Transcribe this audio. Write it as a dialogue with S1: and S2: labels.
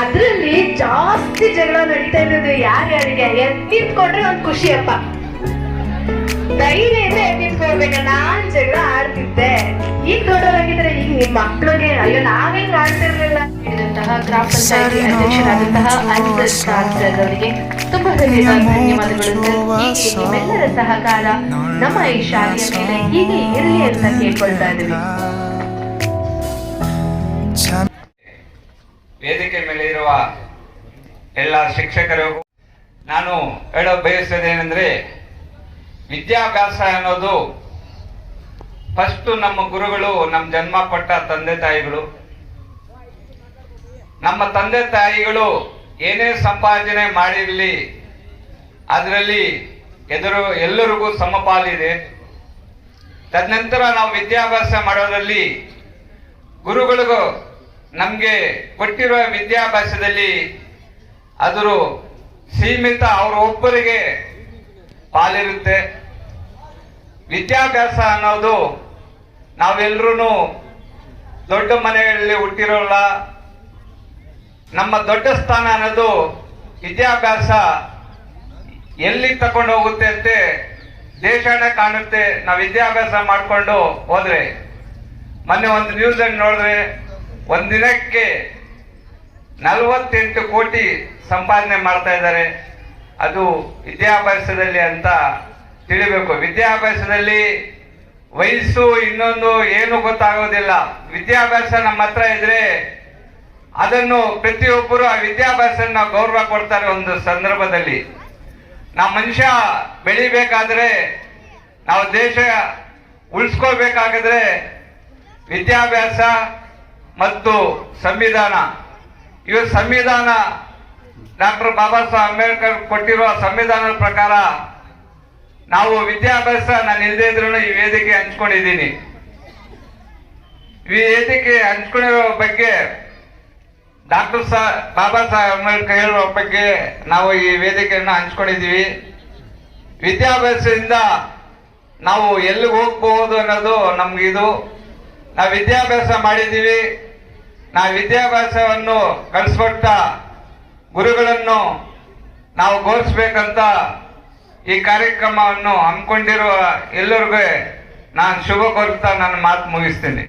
S1: ಅದ್ರಲ್ಲಿ ಜಾಸ್ತಿ ಜಗಳ ನಡೀತಾ ಇರೋದು ಯಾರ್ಯಾರಿಗೆ ಯಾರಿಗೆ? ನಿಂತ್ಕೊಂಡ್ರೆ ಒಂದ್ ಖುಷಿ ಅಪ್ಪ ಧೈರ್ಯದಿಂದ ನಿಂತ್ಕೊಳ್ಬೇಕ. ನಾನ್ ಜಗಳ ಆಡ್ತಿದ್ದೆ. ಈಗ ದೊಡ್ಡವರಾಗಿದ್ರೆ ಈಗ ನಿಮ್ ಮಕ್ಳಿಗೆ ಅಯ್ಯೋ ನಾವೇನ್ ಆಡ್ತಿರ್ಲಿಲ್ಲ
S2: ಇದ್ದಂತಹ ಗ್ರಾಮ ಪಂಚಾಯತಿ ಅಧ್ಯಕ್ಷರಾದಂತಹ ಅನಿಲ್ ಸರ್. ಅವರಿಗೆ ತುಂಬಾ ಧನ್ಯವಾದ ಧನ್ಯವಾದಗಳು ಸರ್. ಹೀಗೆ ನಿಮ್ಮೆಲ್ಲರ ಸಹಕಾರ ನಮ್ಮ ಈ ಶಾಲೆಯ ಮೇಲೆ ಹೀಗೆ ಇರಲಿ ಅಂತ ಕೇಳ್ಕೊಳ್ತಾ ಇದ್ದೀವಿ.
S3: ವೇದಿಕೆ ಮೇಲೆ ಇರುವ ಎಲ್ಲ ಶಿಕ್ಷಕರು, ನಾನು ಹೇಳೋ ಏನಂದ್ರೆ, ವಿದ್ಯಾಭ್ಯಾಸ ಅನ್ನೋದು ಫಸ್ಟ್ ನಮ್ಮ ಗುರುಗಳು, ನಮ್ಮ ಜನ್ಮ ಕೊಟ್ಟ ತಂದೆ ತಾಯಿಗಳು. ನಮ್ಮ ತಂದೆ ತಾಯಿಗಳು ಏನೇ ಸಂಪಾದನೆ ಮಾಡಿರಲಿ, ಅದರಲ್ಲಿ ಎದುರು ಎಲ್ಲರಿಗೂ ಸಮಪಾಲಿದೆ. ತದನಂತರ ನಾವು ವಿದ್ಯಾಭ್ಯಾಸ ಮಾಡೋದ್ರಲ್ಲಿ ಗುರುಗಳಿಗೂ ನಮಗೆ ಕೊಟ್ಟಿರುವ ವಿದ್ಯಾಭ್ಯಾಸದಲ್ಲಿ ಅದರ ಸೀಮಿತ ಅವರೊಬ್ಬರಿಗೆ ಪಾಲಿರುತ್ತೆ. ವಿದ್ಯಾಭ್ಯಾಸ ಅನ್ನೋದು ನಾವೆಲ್ಲರೂ ದೊಡ್ಡ ಮನೆಯಲ್ಲಿ ಹುಟ್ಟಿರೋಲ್ಲ. ನಮ್ಮ ದೊಡ್ಡ ಸ್ಥಾನ ಅನ್ನೋದು ವಿದ್ಯಾಭ್ಯಾಸ ಎಲ್ಲಿ ತಗೊಂಡು ಹೋಗುತ್ತೆ ಅಂತ ದೇಶನೇ ಕಾಣುತ್ತೆ. ನಾವು ವಿದ್ಯಾಭ್ಯಾಸ ಮಾಡಿಕೊಂಡು ಹೋದ್ರೆ. ಮೊನ್ನೆ ಒಂದು ನ್ಯೂಸ್ ಅಲ್ಲಿ ನೋಡಿದ್ರೆ ಒಂದ್ ದಿನಕ್ಕೆ ನಲವತ್ತೆಂಟು ಕೋಟಿ ಸಂಪಾದನೆ ಮಾಡ್ತಾ ಇದ್ದಾರೆ. ಅದು ವಿದ್ಯಾಭ್ಯಾಸದಲ್ಲಿ ಅಂತ ತಿಳಿಬೇಕು. ವಿದ್ಯಾಭ್ಯಾಸದಲ್ಲಿ ವಯಸ್ಸು ಇನ್ನೊಂದು ಏನು ಗೊತ್ತಾಗೋದಿಲ್ಲ. ವಿದ್ಯಾಭ್ಯಾಸ ನಮ್ಮ ಹತ್ರ ಇದ್ರೆ ಅದನ್ನು ಪ್ರತಿಯೊಬ್ಬರು ಆ ವಿದ್ಯಾಭ್ಯಾಸನ ಗೌರವ ಕೊಡ್ತಾರೆ ಒಂದು ಸಂದರ್ಭದಲ್ಲಿ. ನಾವು ಮನುಷ್ಯ ಬೆಳಿಬೇಕಾದ್ರೆ, ನಾವು ದೇಶ ಉಳಿಸ್ಕೋಬೇಕಾಗಿದ್ರೆ ವಿದ್ಯಾಭ್ಯಾಸ ಮತ್ತು ಸಂವಿಧಾನ. ಇವ ಸಂವಿಧಾನ ಡಾಕ್ಟರ್ ಬಾಬಾ ಸಾಹೇಬ್ ಅಂಬೇಡ್ಕರ್ ಕೊಟ್ಟಿರುವ ಸಂವಿಧಾನದ ಪ್ರಕಾರ ನಾವು ವಿದ್ಯಾಭ್ಯಾಸ ನಾನು ಇಲ್ಲದೇ ಇದ್ರೂ ಈ ವೇದಿಕೆ ಹಂಚ್ಕೊಂಡಿದ್ದೀನಿ. ಈ ವೇದಿಕೆ ಹಂಚ್ಕೊಂಡಿರೋ ಬಗ್ಗೆ ಡಾಕ್ಟರ್ ಸಾ ಬಾಬಾ ಸಾಹೇಬ್ ಅಂಬೇಡ್ಕರ್ ಹೇಳಿರೋ ಬಗ್ಗೆ ನಾವು ಈ ವೇದಿಕೆಯನ್ನು ಹಂಚ್ಕೊಂಡಿದ್ದೀವಿ. ವಿದ್ಯಾಭ್ಯಾಸದಿಂದ ನಾವು ಎಲ್ಲಿಗೆ ಹೋಗ್ಬಹುದು ಅನ್ನೋದು ನಮ್ಗಿದು. ನಾವು ವಿದ್ಯಾಭ್ಯಾಸ ಮಾಡಿದ್ದೀವಿ. ನಾವು ವಿದ್ಯಾಭ್ಯಾಸವನ್ನು ಕಲಿಸ್ಕೊಟ್ಟ ಗುರುಗಳನ್ನು ನಾವು ಗೋರಿಸ್ಬೇಕಂತ ಈ ಕಾರ್ಯಕ್ರಮವನ್ನು ಹಮ್ಮಿಕೊಂಡಿರುವ ಎಲ್ಲರಿಗೂ ನಾನು ಶುಭ ಕೋರ್ತಾ ನನ್ನ ಮಾತು ಮುಗಿಸ್ತೀನಿ.